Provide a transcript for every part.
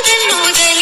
மோதல் மோதல்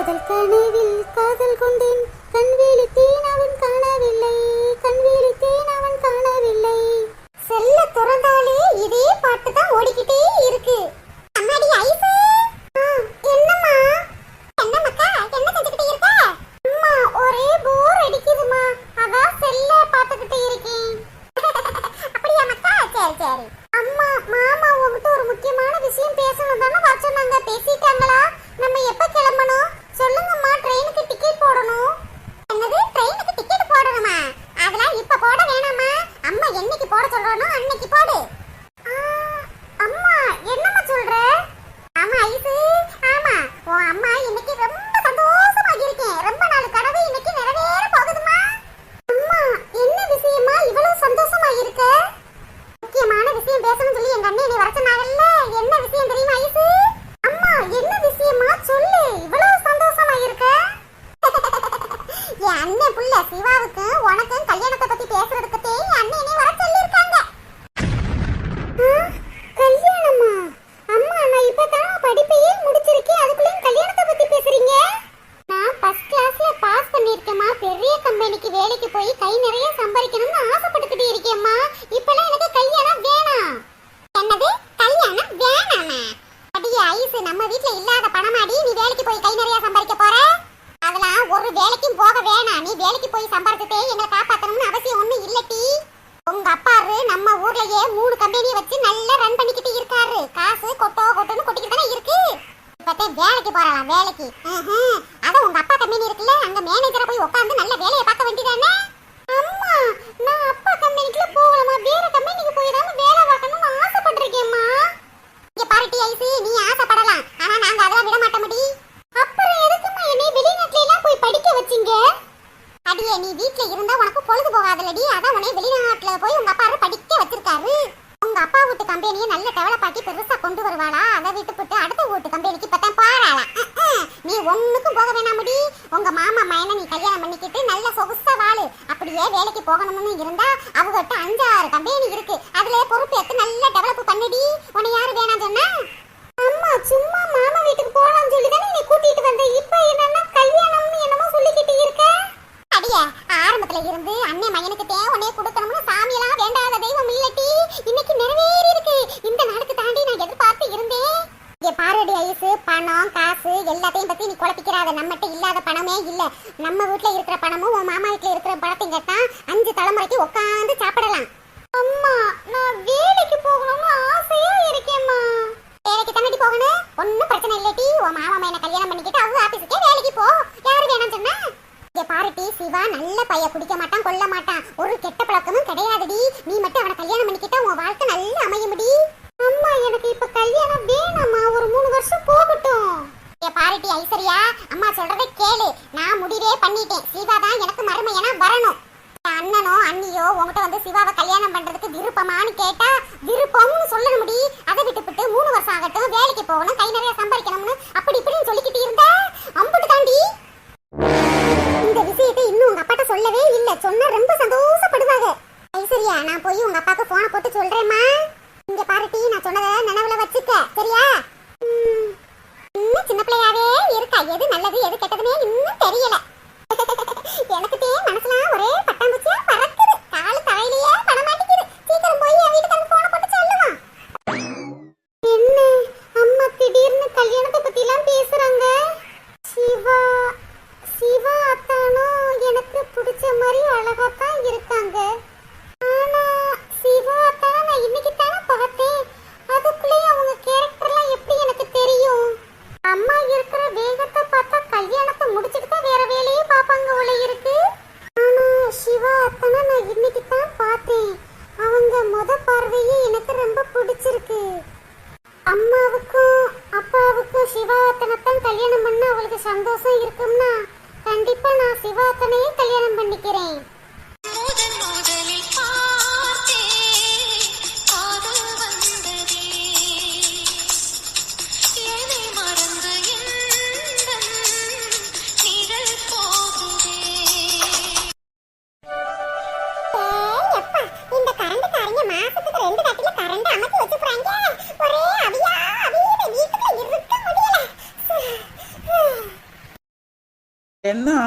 காதல் கனவில் காதல் கொண்டேன். கண்வேலி தேன் அவன் காணவில்லை. கண்வேலி தேன் அவன் காணவில்லை. செல்ல திறந்தாலே இதே பாட்டு தான் ஓடிக்கிட்டே போகாதலடி அதான் உன்னை வெளிநாட்டுல போய் உங்க அப்பா படிக்க வச்சிருக்காரு. உங்க அப்பா வீட்டு கம்பெனியை நல்ல டெவலப்பாக்கி பெருசா கொண்டு வருவாளா? அதை விட்டு போட்டு அடுத்த வீட்டு கம்பெனிக்கு பத்தான் பாராளா நீ ஒண்ணுக்கும் போக வேணாம் முடி உங்க மாமா மயனை நீ கல்யாணம் பண்ணிக்கிட்டு நல்ல சொகுசா வாழு. அப்படியே வேலைக்கு போகணும்னு இருந்தா அவகிட்ட அஞ்சு இல்லை. நம்ம வீட்டுல இருக்கிற பணமும் உன் மாமா வீட்டில் இருக்கிற பணத்தையும் கேட்டால் அஞ்சு தலைமுறைக்கு உட்காந்து சாப்பிடலாம். அம்மா நான் வேலைக்கு போகணும்னு ஆசையா இருக்கேம்மா. வேலைக்கு தானடி போகணும்? ஒன்றும் பிரச்சனை இல்லட்டி உன் மாமா என்ன கல்யாணம் பண்ணிக்கிட்டு அவங்க ஆஃபீஸுக்கே வேலைக்கு போ. யாரு வேணாம் சொன்னா? பாருட்டி சிவா நல்ல பைய பிடிக்க மாட்டான் கொல்ல மாட்டான். ஒரு கெட்ட பழக்கமும் கிடையாதுடி. நீ மட்டும் அவனை கல்யாணம் பண்ணிக்கிட்டா உன் வாழ்க்கை நல்லா அமையும்படி அம்மா எனக்கு இப்ப கல்யாணம் வேணாம்மா. ஒரு மூணு வருஷம் போகட்டும். பாரிட்டி ஐஸ்வர்யா அம்மா சொல்றதை கேளு. நான் முடிவே பண்ணிட்டேன். சிவா தான் எனக்கு மருமையனா வரணும். அண்ணனோ அண்ணியோ உங்ககிட்ட வந்து சிவாவை கல்யாணம் பண்றதுக்கு விருப்பமானு கேட்டா விருப்பம்னு சொல்லணும் முடி அதை விட்டு விட்டு மூணு வருஷம் ஆகட்டும் வேலைக்கு போகணும் கை நிறைய சம்பாதிக்கணும்னு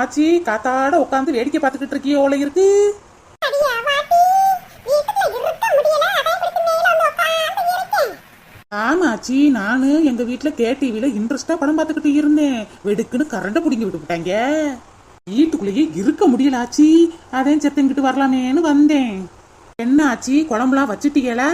ஆச்சி காத்தாட உட்காந்து வேடிக்கை பார்த்துக்கிட்டு இருக்கியோல இருக்கு. ஆமாச்சி நானு எங்க வீட்டுல கே டிவில இன்ட்ரெஸ்டா படம் பார்த்துக்கிட்டு இருந்தேன். வெடுக்குன்னு கரண்ட புடிங்கி விட்டுவிட்டாங்க. வீட்டுக்குள்ளேயே இருக்க முடியல ஆச்சி. அதே செத்தங்கிட்டு வரலாமேன்னு வந்தேன். என்ன ஆச்சி குழம்புலாம் வச்சுட்டீங்களா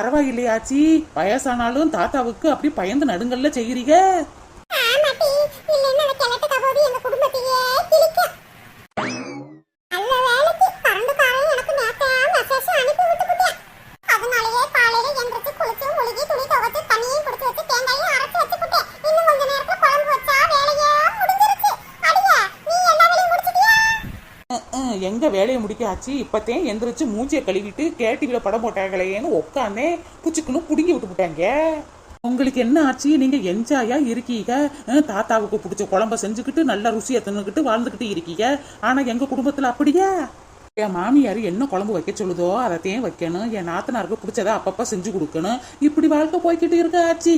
பரவாயில்லையாச்சி. வயசானாலும் தாத்தாவுக்கு அப்படி பயந்து நடுங்கல்ல செய்கிறீங்க ஆச்சு இப்போத்தையும் எந்திரிச்சு மூஞ்சியை கழுவிட்டு கே படம் போட்டாங்களேன்னு உட்காந்தே புச்சுக்குன்னு புடுங்கி விட்டு போட்டாங்க. உங்களுக்கு என்ன ஆச்சு? நீங்க என்ஜாயா இருக்கீங்க? தாத்தாவுக்கு பிடிச்ச குழம்ப செஞ்சுக்கிட்டு நல்ல ருசியை தின்னுக்கிட்டு வாழ்ந்துக்கிட்டு இருக்கீங்க. ஆனா எங்க குடும்பத்துல அப்படியா? என் மாமியார் என்ன குழம்பு வைக்க சொல்லுதோ அதைத்தையும் வைக்கணும். என் நாத்தனாருக்கு பிடிச்சதை அப்பப்போ செஞ்சு கொடுக்கணும். இப்படி வாழ்க்கை போய்கிட்டு இருக்க ஆச்சி.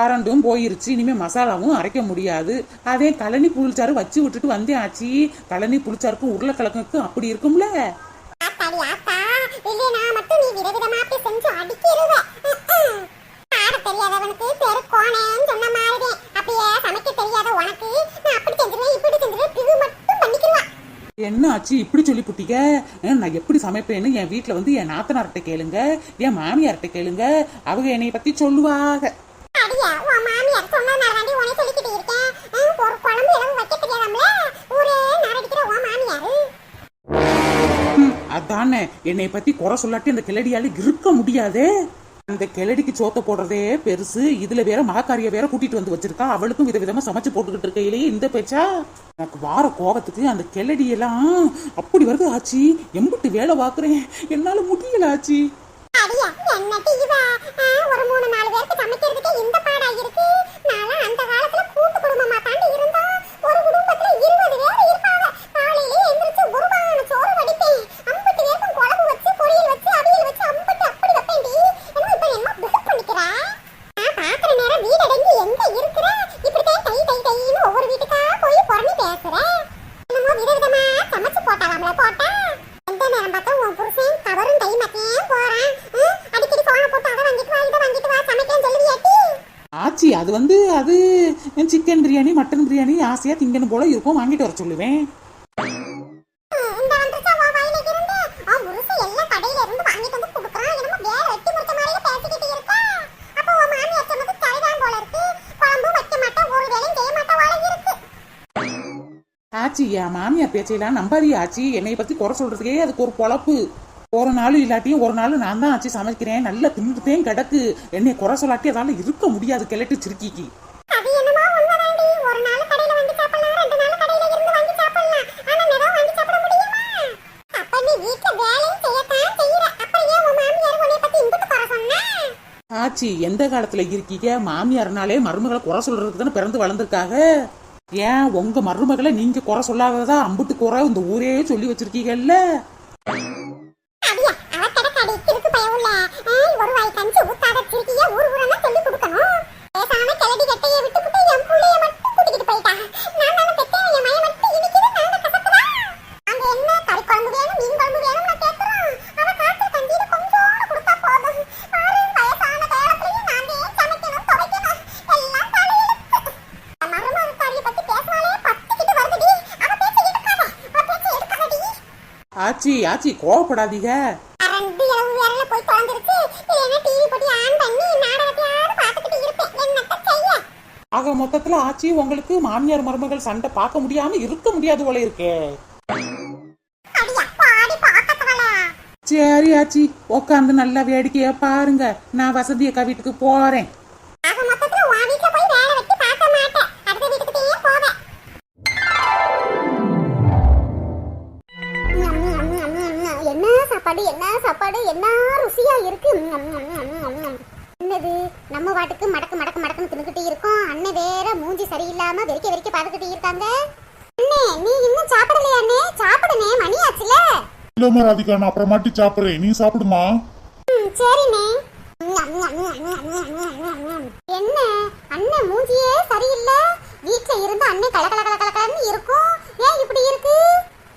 கரண்டும் போயிருச்சு. இனிமே மசாலாவும் அரைக்க முடியாது. அதே கழனி புளிச்சாறு வச்சு விட்டுட்டு வந்தேன் ஆச்சி கழனி புளிச்சாருக்கும் உருளைக்கிழங்குக்கும் அப்படி இருக்கும்ல. என்ன ஆச்சு இப்படி சொல்லி புட்டிக்க நான் எப்படி சமைப்பேன்னு என் வீட்ல வந்து என் நாத்தனார்கிட்ட கேளுங்க. என் மாமியார்கிட்ட கேளுங்க. அவங்க என்னைய பத்தி சொல்லுவாங்க. அடியா உன் மாமியார் சொன்னதுனால உனே சொல்லிக்கிட்டு இருக்கேன். ஒரு குழம்பு எல்லாம் வைக்க தெரியாதாம்ல? ஊரே நாரடிக்கிற உன் மாமியார். அதானே. என்னை பத்தி குறை சொல்லாட்டி அந்த கிளடியால இருக்க முடியாதே. அந்த கிளடிக்கு சோத்த போடுறதே பெருசு. இதுல வேற மகாக்காரிய வேற கூட்டிட்டு வந்து வச்சிருக்கா. அவளுக்கும் விதவிதமா சமைச்சு போட்டுக்கிட்டு இருக்கையிலேயே இந்த பேச்சா? எனக்கு வார கோபத்துக்கு அந்த கிளடியெல்லாம் அப்படி வருது ஆச்சி. எம்பிட்டு வேலை பாக்குறேன் என்னால முடியல ஆச்சி. ஆ, ஒரு மூணு அந்த காலத்துல கூட்டு குடும்பமா தாண்டி இருந்தோம். ஒரு குடும்பத்துல இருபது பேர் இருப்பாங்க காலையில எந்திரிச்சு ஒரு பானை சோறு வடிப்பேன் அம்பட்டு பேருக்கும் குழம்பு வச்சு பொரியல் வச்சு அவியல் வச்சு அம்பட்டு அப்படி வைப்பேன்டி என்ன இப்ப என்ன பிஹப் பண்ணிக்கிறா நான் பாக்குற நேரம் வீடு அடங்கி எங்க இருக்கிற இப்படித்தான் தை தை தைன்னு ஒவ்வொரு வீட்டுக்கா போய் புறணி பேசுறேன் என்னமோ விதவிதமா சமைச்சு போட்டாலாம்ல போட்டா எந்த நேரம் பார்த்தா உன் புருஷன் கவரும் கை மாத்தியே போறான் ம், அடிக்கடி போன போட்டு அதை வாங்கிட்டு வா இதை வாங்கிட்டு வா சமைக்கிறேன்னு சொல்லுவியாட்டி ஆச்சி அது வந்து அது சிக்கன் பிரியாணி மட்டன் பிரியாணி ஆசையா திங்கணும் போல இருக்கும். வாங்கிட்டு வர சொல்லுவேன். ம், ஆச்சி என் மாமியார் பேச்சையெல்லாம் நம்பாதீ ஆச்சி. என்னை பத்தி குறை சொல்றதுக்கே அதுக்கு ஒரு பொழப்பு. ஒரு நாள் இல்லாட்டியும் ஒரு நாள் நான் தான் ஆச்சி சமைக்கிறேன். நல்லா தின்னுட்டேன் கிடக்கு. என்னை குறை சொல்லாட்டி அதால இருக்க முடியாது கிளட்டு சிறுக்கிக்கு. ஆச்சி எந்த காலத்துல இருக்கீங்க? மாமியார்னாலே மருமகளை குறை சொல்றதுக்கு தானே பிறந்து வளர்ந்துருக்காக? ஏன் உங்க மருமகளை நீங்க குறை சொல்லாததா? அம்புட்டு குறை இந்த ஊரே சொல்லி வச்சிருக்கீங்கல்ல அடியா அவ கடக்கடி கிறுக்கு பயவுள்ள ஏய் ஒரு வாய் கஞ்சி ஊத்தாத ஊர் ஊரா சொல்லி கொடுக்கணும்? பேசாம கிளடி கட்டைய விட்டு விட்டு என் புள்ளைய மட்டும் கூட்டிக்கிட்டு போயிட்டா? நான் தானே பெத்தேன் என் மய மட்டும் இனிக்குது நாங்க கசக்குதா? அங்க என்ன கறி குழம்பு வேணும் மீன் குழம்பு அவ கஞ்சியில கொடுத்தா போதும். பாரு வயசான காலத்துலயும் நானே சமைக்கணும் துவைக்கணும்? எல்லாம் தலையெழுத்து. மருமகக்காரியை பத்தி பேசினாலே வருதுடி. அவ பேச்ச எடுக்காத அவ பேச்ச எடுக்காதடி. ஆச்சி ஆச்சி கோவப்படாதீங்க. மொத்தத்துல ஆச்சி உங்களுக்கு மாமியார் மருமகள் சண்டை பார்க்க முடியாம இருக்க முடியாது போல இருக்கே. சரி ஆச்சி உட்காந்து நல்லா வேடிக்கையா பாருங்க. நான் வசதி அக்கா வீட்டுக்கு போறேன். என்ன சாப்பாடு என்ன சாப்பாடு என்ன ருசியா இருக்கு? என்னது நம்ம வாட்டுக்கு மடக்கு மடக்கு மடக்குன்னு தின்னுக்கிட்டு இருக்கோம் அண்ணன் வேற மூஞ்சி சரியில்லாம வெறிக்க வெறிக்க பார்த்துக்கிட்டு இருக்காங்க அண்ணே நீ இன்னும் சாப்பிடலையா அண்ணே சாப்பிடுனே மணி ஆச்சுல இல்லம்மா ராதிகா நான் அப்புறமாட்டி சாப்பிடுறேன் நீ சாப்பிடுமா ம், சரிண்ணே என்ன அண்ணன் மூஞ்சியே சரியில்லை வீட்ல இருந்து அண்ணன் கல கல கல கலன்னு இருக்கும் ஏன் இப்படி இருக்கு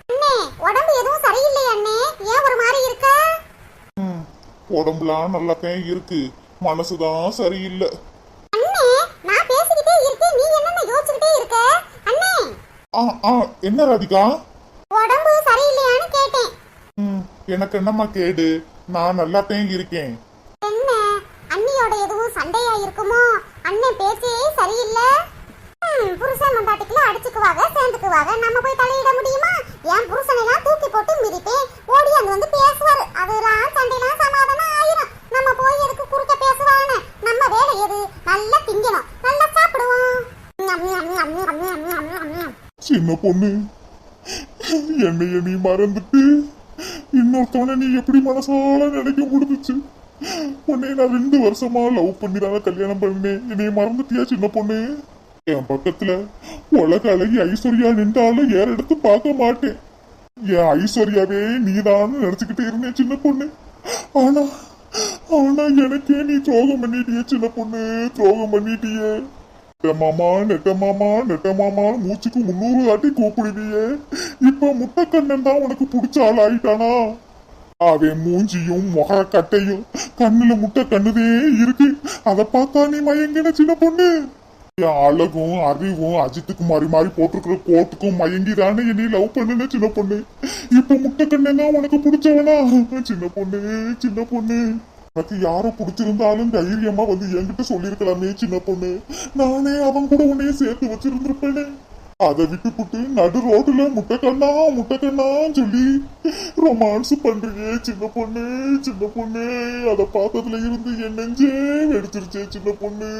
அண்ணே உடம்பு எதுவும் சரியில்லை அண்ணே ஏன் ஒரு மாதிரி இருக்க ம், உடம்புலாம் நல்லாத்தான் இருக்கு மனசுதான் சரியில்லை. அண்ணே நான் பேசிக்கிட்டே இருக்கேன் நீ என்னென்ன யோசிச்சுக்கிட்டே இருக்க? அண்ணே. ஆ ஆ என்ன ராதிகா? உடம்பு சரியில்லையான்னு கேட்டேன். ம், எனக்கு என்னம்மா கேடு? நான் நல்லாத்தான் இருக்கேன். என்ன? அண்ணியோட எதுவும் சண்டையா இருக்குமோ? அண்ணன் பேச்சே சரியில்லை. புருஷன் மண்டாட்டிக்குள்ள அடிச்சுக்குவாங்க சேர்ந்துக்குவாங்க. நம்ம போய் தலையிட முடியுமா? என் புருஷனெல்லாம் தூக்கி போட்டு மிதிப்பேன். ஓடி அங்க வந்து பேசுவாரு. அதெல்லாம் சண்டையெல்லாம் சமாதானம் நம்ம போய் எதுக்கு குறுக்க பேசுவானே நம்ம வேலை எது? நல்லா திங்கணும். நல்லா சாப்பிடுவோம். சின்ன பொண்ணு என்னைய நீ மறந்துட்டு இன்னொருத்தவனை நீ எப்படி மனசால நினைக்க முடிஞ்சுச்சு? உன்னை நான் ரெண்டு வருஷமா லவ் பண்ணி தானே கல்யாணம் பண்ணேன். என்னைய மறந்துட்டியா சின்ன பொண்ணு? என் பக்கத்துல உலக அழகி ஐஸ்வர்யா நின்றாலும் ஏற எடுத்து பார்க்க மாட்டேன். என் ஐஸ்வர்யாவே நீதான்னு நினைச்சுக்கிட்டே இருந்தேன் சின்ன பொண்ணு. ஆனா ஆனா எனக்கே நீ துரோகம் பண்ணிட்டியே சின்ன பொண்ணு. துரோகம் பண்ணிட்டியே. நெட்டமாமா நெட்டமாமா நெட்டமாமா மூச்சுக்கு முன்னூறு வாட்டி கூப்பிடுவியே. இப்ப முட்டைக்கண்ணன் தான் உனக்கு பிடிச்ச ஆள் ஆயிட்டானா அவன் மூஞ்சியும் முக கட்டையும் கண்ணுல முட்டை கண்ணுதே இருக்கு. அதை பார்த்தா நீ மயங்கின சின்ன பொண்ணு. அழகும் அறிவும் அஜித்துக்கு மாறி மாறி போட்டிருக்கிற கோட்டுக்கும் மயங்கி தானே என்னை லவ் பண்ணுன சின்ன பொண்ணு. இப்ப முட்டை தான் உனக்கு பிடிச்சவனா? சின்ன பொண்ணு சின்ன பொண்ணு. உனக்கு யார பிடிச்சிருந்தாலும் தைரியமா வந்து என்கிட்ட சொல்லிருக்கலாமே சின்ன பொண்ணு. நானே அவன் கூட உன்னைய சேர்த்து வச்சிருந்திருப்பேனே. அதை விட்டுப்புட்டு நடு ரோட்டுல முட்டைக்கண்ணா முட்டைக்கண்ணா சொல்லி ரொமான்ஸ் பண்றியே சின்ன பொண்ணு சின்ன பொண்ணு. அதை பார்த்ததுல இருந்து என் நெஞ்சே வெடிச்சிருச்சே சின்ன பொண்ணு.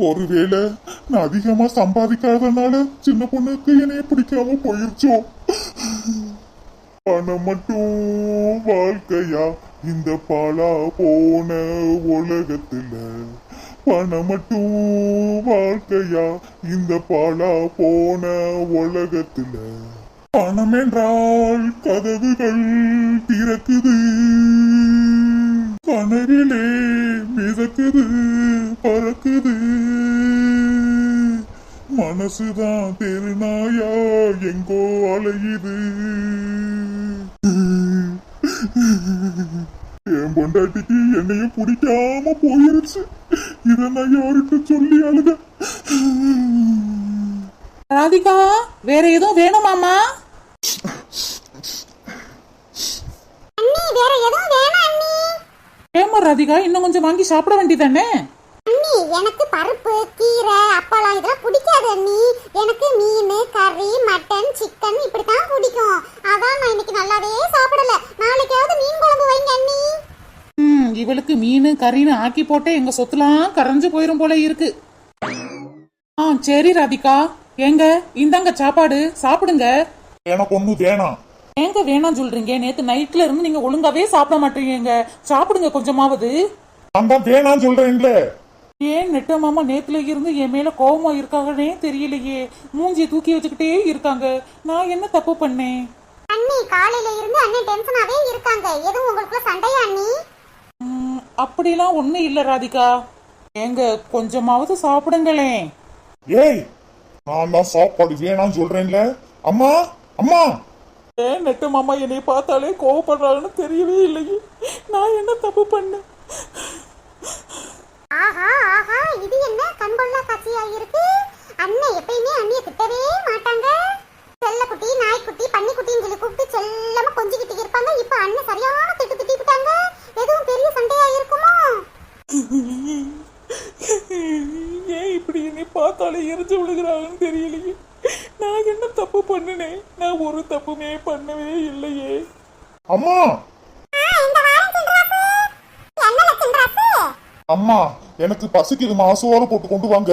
ஒருவேளை நான் அதிகமா சம்பாதிக்காதனால சின்ன பொண்ணுக்கு என்னைய பிடிக்காம போயிருச்சோ? பணம் மட்டும் வாழ்க்கையா? இந்த பாலா போன உலகத்துல. பணம் மட்டும் வாழ்க்கையா? இந்த பாலா போன உலகத்துல. பணம் என்றால் கதவுகள் திறக்குது. கனவிலே மிதக்குது பறக்குது. மனசுதான் தெருநாயா எங்கோ அலையுது. என் பொண்டாட்டிக்கு என்னைய பிடிக்காம போயிருச்சு. இத நான் யாருக்கு சொல்லி அழுத? ராதிகா வேற எதுவும் வேணுமாமா அண்ணி வேற எதுவும் வேணாம் அண்ணி. ஏமா ராதிகா இன்னும் கொஞ்சம் வாங்கி சாப்பிட வேண்டியதானே? அண்ணி எனக்கு பருப்பு கீரை அப்பளம் இதெல்லாம் பிடிக்காது அண்ணி. எனக்கு மீன் கறி மட்டன் சிக்கன் இப்படித்தான் பிடிக்கும். அதான் நான் இன்னைக்கு நல்லாவே சாப்பிடல. நாளைக்காவது மீன் குழம்பு வைங்க அண்ணி. ம் இவளுக்கு மீன் கறின்னு ஆக்கி போட்டே எங்க சொத்துலாம் கரைஞ்சு போயிரும் போல இருக்கு. ஆ சரி ராதிகா. ஏங்க இந்தாங்க சாப்பாடு. சாப்பிடுங்க. எனக்கு ஒண்ணு வேணாம். ஏங்க வேணாம் சொல்றீங்க? நேத்து நைட்ல இருந்து நீங்க ஒழுங்காவே சாப்பிட மாட்டீங்க சாப்பிடுங்க கொஞ்சமாவது. நான் தான் வேணாம் சொல்றேன்ல. ஏன் நெட்ட மாமா நேத்துல இருந்து என் மேல கோவமா இருக்காங்கன்னே தெரியலையே. மூஞ்சியை தூக்கி வச்சுக்கிட்டே இருக்காங்க. நான் என்ன தப்பு பண்ணேன்? அண்ணி காலையில இருந்து அண்ணன் டென்ஷனாவே இருக்காங்க. எதுவும் உங்களுக்குள்ள சண்டையா அண்ணி? ம், அப்படிலாம் ஒண்ணும் இல்ல ராதிகா. ஏங்க கொஞ்சமாவது சாப்பிடுங்களேன். ஏய் நான் தான் சாப்பாடு வேணாம் சொல்றேன்ல. அம்மா அம்மா! ஏன் நெட்ட மாமா என்னை பார்த்தாலே கோவப்படுறாங்கன்னு தெரியவே இல்லையே. நான் என்ன தப்பு பண்ணேன்? ஆஹா ஆஹா இது என்ன கண்கொள்ளா காட்சியா இருக்கு அண்ணன் எப்பயுமே அண்ணிய திட்டவே மாட்டாங்க. செல்லக்குட்டி நாய்க்குட்டி பன்னிக்குட்டின்னு சொல்லி கூப்பிட்டு செல்லமா கொஞ்சிக்கிட்டு இருப்பாங்க. இப்ப அண்ணன் சரியான திட்டு திட்டிக்கிட்டாங்க எதுவும் பெரிய சண்டையா இருக்குமா ஏன் இப்படி என்னை பார்த்தாலே எரிஞ்சு விழுகிறாங்கன்னு தெரியலையே? நான் என்ன தப்பு பண்ணினேன்? நான் ஒரு தப்புமே பண்ணவே இல்லையே. அம்மா! அம்மா! எனக்கு பசிக்குதுமா சோறு போட்டு கொண்டு வாங்க.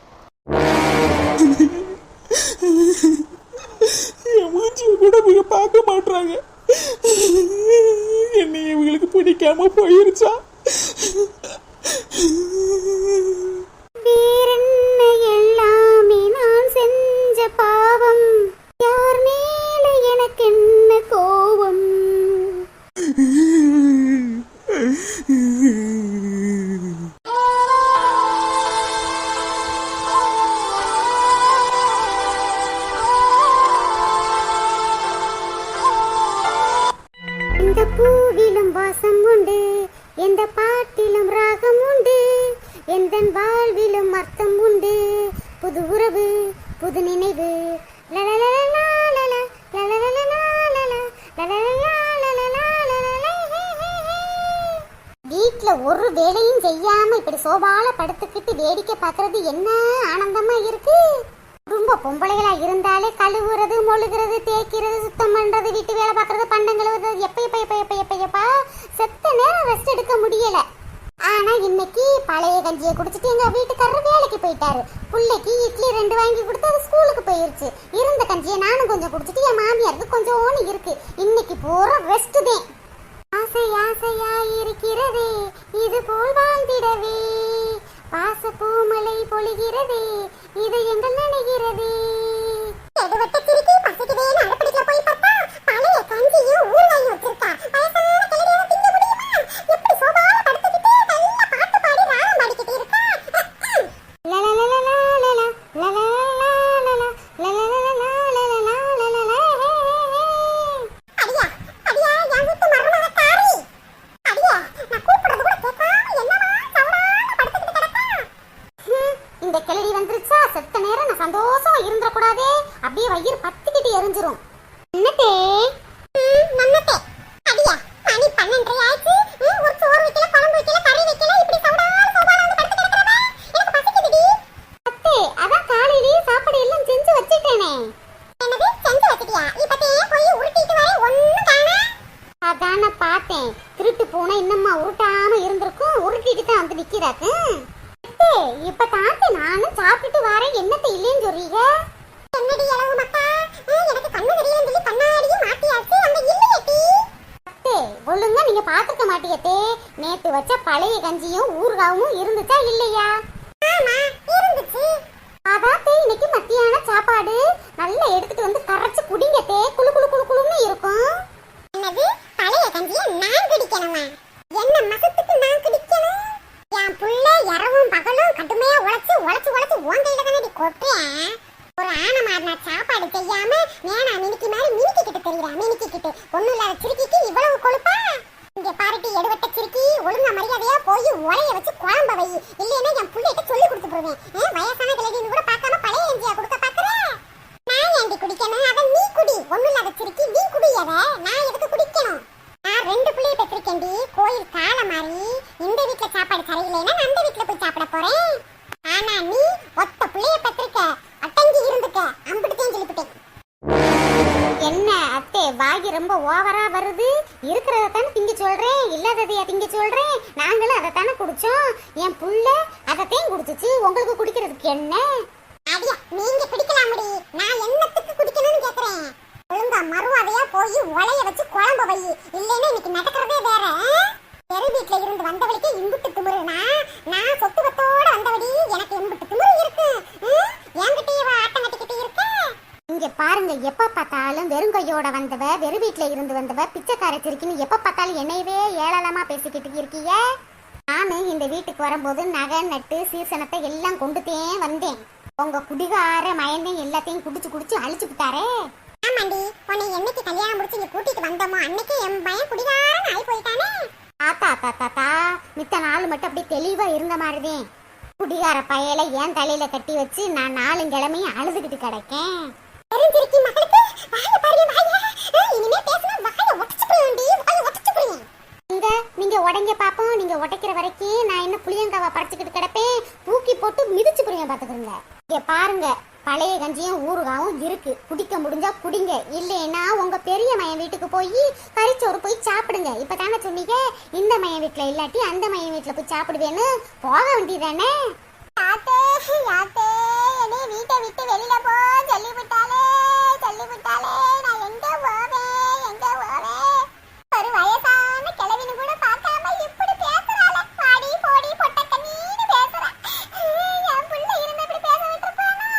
que for you to talk. செத்த நேரம் ரெஸ்ட் எடுக்க முடியல. ஆனா இன்னைக்கு பழைய கஞ்சியை குடிச்சிட்டு எங்க வீட்டுக்காரர் வேலைக்கு போயிட்டாரு. பிள்ளைக்கு இட்லி ரெண்டு வாங்கி கொடுத்து அது ஸ்கூலுக்கு போயிருச்சு. இருந்த கஞ்சியை நானும் கொஞ்சம் குடிச்சிட்டு என் மாமியாருக்கு கொஞ்சம் ஓனி இருக்கு. இன்னைக்கு பூரா ரெஸ்ட் தான் ஆசை ஆசையா இது போல் வாழ்ந்திடவே. பாச பூமலை பொழிகிறதே. என்னத்த இல்லைன்னு சொல்றீங்க? என்னடி இளவு மக்கா? எனக்கு கண்ணு தெரியலன்னு சொல்லி கண்ணாடியே மாட்டியாச்சு. அங்க இல்லையேட்டி அத்தே ஒழுங்கா நீங்க பாத்துக்க மாட்டியத்தே. நேத்து வச்ச பழைய கஞ்சியும் ஊறுகாவும் இருந்துச்சா இல்லையா? ஆமா இருந்துச்சு. அதாத்தே இன்னைக்கு மத்தியான சாப்பாடு. நல்லா எடுத்துட்டு வந்து கரைச்சு குடிங்கத்தே. குளு குளு குளு குளுன்னு இருக்கும். என்னது? பழைய கஞ்சியை நான் குடிக்கணுமா? என்ன மகத்துக்கு நான் குடி இரவும் பகலும் கடுமையா உழைச்சு உழைச்சு உழைச்சு உன் கையில தானே கொட்டுறேன் ஒரு ஆன மாதிரி சாப்பாடு செய்யாம நேனா மினிக்கு மாதிரி மினிக்கிட்டு தெரியுறா மினிக்கிட்டு ஒண்ணும் இல்லாத சிறுக்கிக்கு இவ்வளவு கொழுப்பா? இங்க பாருட்டி எடுவட்ட சிறுக்கி ஒழுங்கா மரியாதையா போய் உலைய வச்சு குழம்ப வை. இல்லைன்னா என் பிள்ளைகிட்ட சொல்லி கொடுத்து போடுவேன். வயசான பாருங்க எப்ப பார்த்தாலும் வெறும் கையோட வந்தவ வெறும் வீட்டுல இருந்து வந்தவ பிச்சைக்கார சிரிக்கின்னு எப்ப பார்த்தாலும் என்னையவே ஏளனமா பேசிக்கிட்டு இருக்கீங்க? நானு இந்த வீட்டுக்கு வரும்போது நகை நட்டு சீசனத்தை எல்லாம் கொண்டுட்டேன் வந்தேன். உங்க குடிகார மயந்தையும் எல்லாத்தையும் குடிச்சு குடிச்சு அழிச்சு விட்டாரே? ஆமாண்டி உன்னை என்னைக்கு கல்யாணம் முடிச்சு இங்க கூட்டிட்டு வந்தோமோ அன்னைக்கு என் பையன் குடிகாரன் ஆகி போயிட்டானே. தாத்தா தாத்தா தாத்தா மித்த நாள் மட்டும் அப்படியே தெளிவா இருந்த மாதிரிதான் குடிகார பயலை ஏன் தலையில கட்டி வச்சு நான் நாலு கிழமையும் அழுதுகிட்டு கிடக்கேன். நீங்க நீங்க உடைங்க பாப்போம். நீங்க உடைக்கிற வரைக்கும் நான் என்ன புளியங்காவா பறிச்சுக்கிட்டு கிடப்பேன்? தூக்கி போட்டு மிதிச்சு புரியும் பாத்துக்கிறேங்க இங்க பாருங்க பழைய கஞ்சியும் ஊறுகாவும் இருக்கு. குடிக்க முடிஞ்சா குடிங்க. இல்லைன்னா உங்க பெரிய மையன் வீட்டுக்கு போய் கறிச்சோறு போய் சாப்பிடுங்க. இப்ப தானே சொன்னீங்க இந்த மையன் வீட்டுல இல்லாட்டி அந்த மையன் வீட்டுல போய் சாப்பிடுவேன்னு. போக வேண்டியதானே யாத்தே வீட்டை விட்டு வெளியில போ. சொல்லி விட்டாலே சொல்லி விட்டாலே நான் எங்க போவேன்? எங்க போவேன்? ஒரு வயசான கிழவினு கூட பார்க்காம இப்படி பேசுறாளே. பாடி போடி பொட்ட கண்ணீன்னு பேசுறா. என் புள்ள இப்படி பேச விட்டுருப்பானா?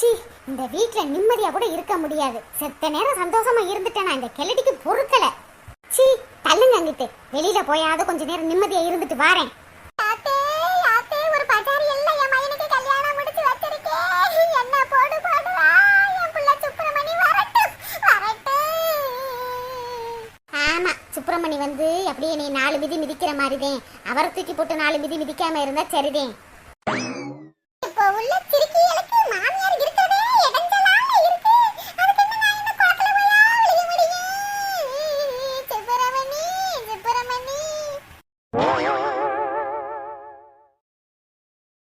சி இந்த வீட்ல நிம்மதியா கூட இருக்க முடியாது. செத்த நேரம் சந்தோஷமா இருந்துட்டேனா இந்த கிழடிக்கு பொறுக்கல. சி தள்ளுங்க அங்கிட்டு. வெளியில போயாவது கொஞ்ச நேரம் நிம்மதியா இருந்துட்டு வாரேன். மணி வந்து அப்படியே நீ நாலு மிதி மிதிக்கிற மாதிரிதேன் அவரை தூக்கி போட்டு நாலு மிதி மிதிக்காம இருந்தா சரிதேன்